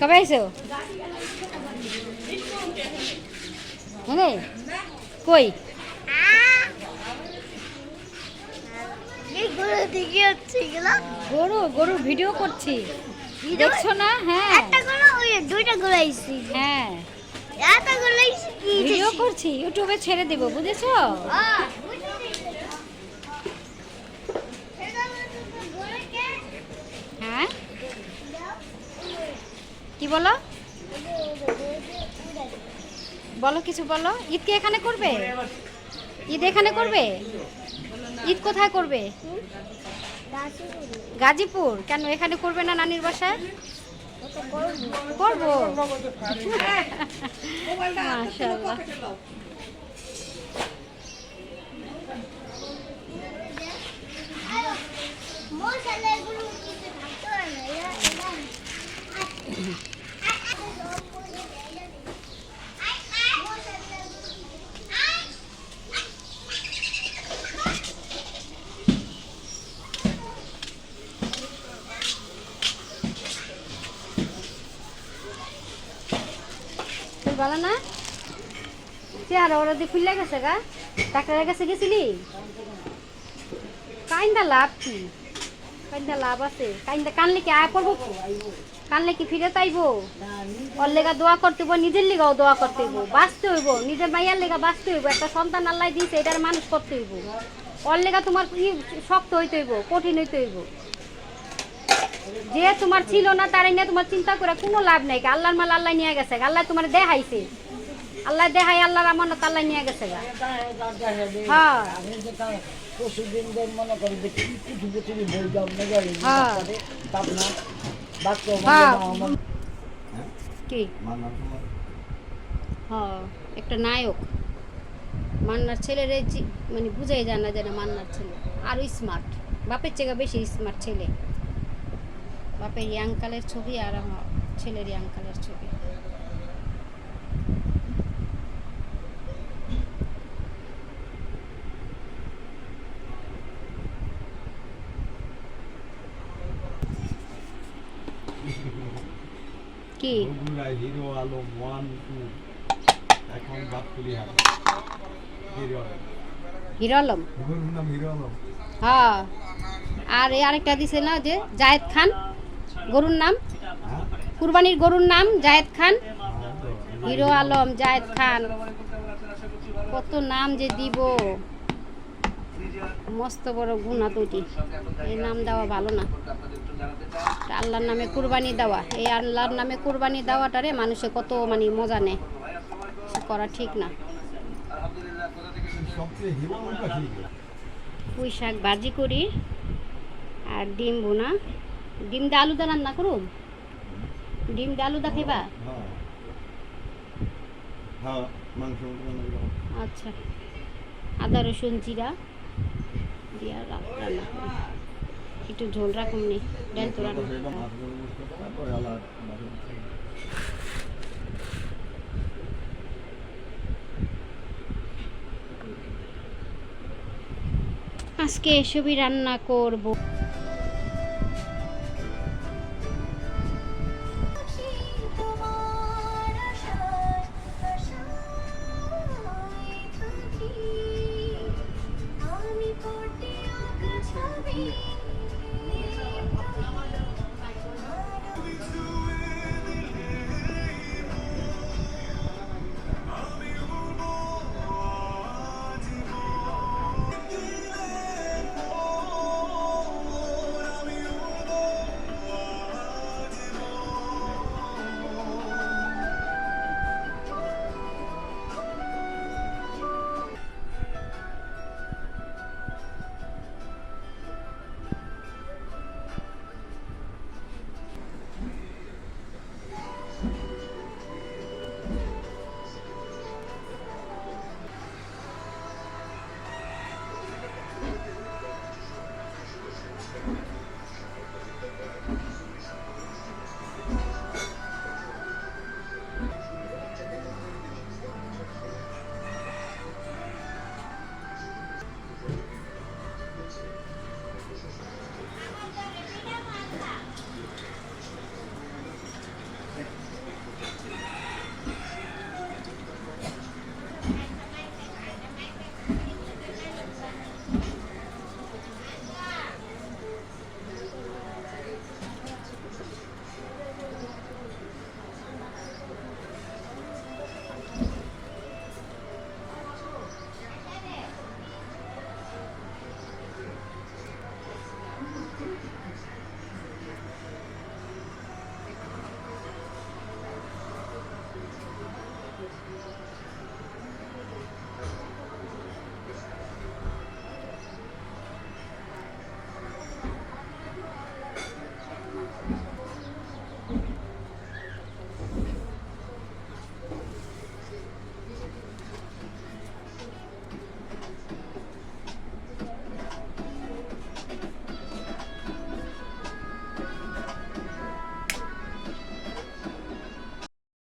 কবে আইছো? হ্যাঁ কই? গরু ভিডিও করছি। দেখছ না? হ্যাঁ। একটা গুলো ওই দুইটা গুলো আইছি হ্যাঁ। একটা গুলো আইছি ভিডিও করছি ইউটিউবে ছেড়ে দেবো বুঝেছ হ্যাঁ কি বলো? বলো কিছু বলো। ঈদ কি এখানে করবে? ঈদ এখানে করবে? ঈদ কোথায় করবে? গাজীপুর। কেন, এখানে করবে না নানির বাসায়? করব। মাশাআল্লাহ। তুই ভালো না? চেহারা ওরা দিয়ে খুললে গেছে গা? ডাক্তারের কাছে গেছিলি? কাইন্দা লাভ কি? কাইন্দা লাভ আছে। কাইন্দা কানলে কি আয় পড়ব কানলে কি ফিরে তাইবো ওর লেগা দোয়া করতে হইব, নিজের লেগাও দোয়া করতে হইব, বাঁচতে হইব, নিজের মাইয়ার লেগা বাঁচতে হইব, একটা সন্তান আল্লাহ দিয়েছে, এটার মানুষ করতে হইব। ওর লেগা তোমার শক্ত হইতে হইব, কঠিন হইতে হইব। যে তোমার ছিল না তারাই নিয়ে তোমার চিন্তা করে কোনো লাভ নেই আল্লাহর মাল আল্লাহ নিয়ে গেছে আল্লাহ তোমার দেখাইছে। আল্লাহ দেখাই আল্লাহর আমানত আল্লাহ নিয়ে গেছে হ্যাঁ। হ্যাঁ। হ্যাঁ। একটা নায়ক। মান্নার ছেলের মানে বুঝাই যায় না যে না মান্নার ছেলে। আরও স্মার্ট বাপের চেয়ে বেশি স্মার্ট ছেলে। বাপের ইয়াংকালের ছবি আর আমার ছেলের ইয়াংকালের ছবি। কি? বগুড়ায় হিরো আলম ওয়ান টু এখন বাতকুলি হাট। Hero hero Alam? নাম হিরো আলম। হ্যাঁ। আর আরেকটা দিছে না যে জায়েদ খান? গরুর নাম? কুরবানির গরুর নাম? জায়েদ খান? হিরো আলম জায়েদ খান। কত নাম যে দিব? মস্ত বড় গুণা দুটি। এই নাম দেওয়া ভালো না। আল্লাহর নামে কুরবানি দেওয়া। এই আল্লাহর নামে কুরবানি দেওয়াটারে মানুষে কত মানে মজা নেয়। করা ঠিক না। পুঁই শাক ভাজি করি আর ডিম বোনা ডিম দিয়ে আলু দা রান্না করুন ডিম দিয়ে আলু দা খাইবা? হ্যাঁ হ্যাঁ। করা আচ্ছা। আদা রসুন জিরা দিয়া রান্না করি একটু ঝোল রাখুন নি ডাল তো আলাদা। আজকে এসবই রান্না করব। Please.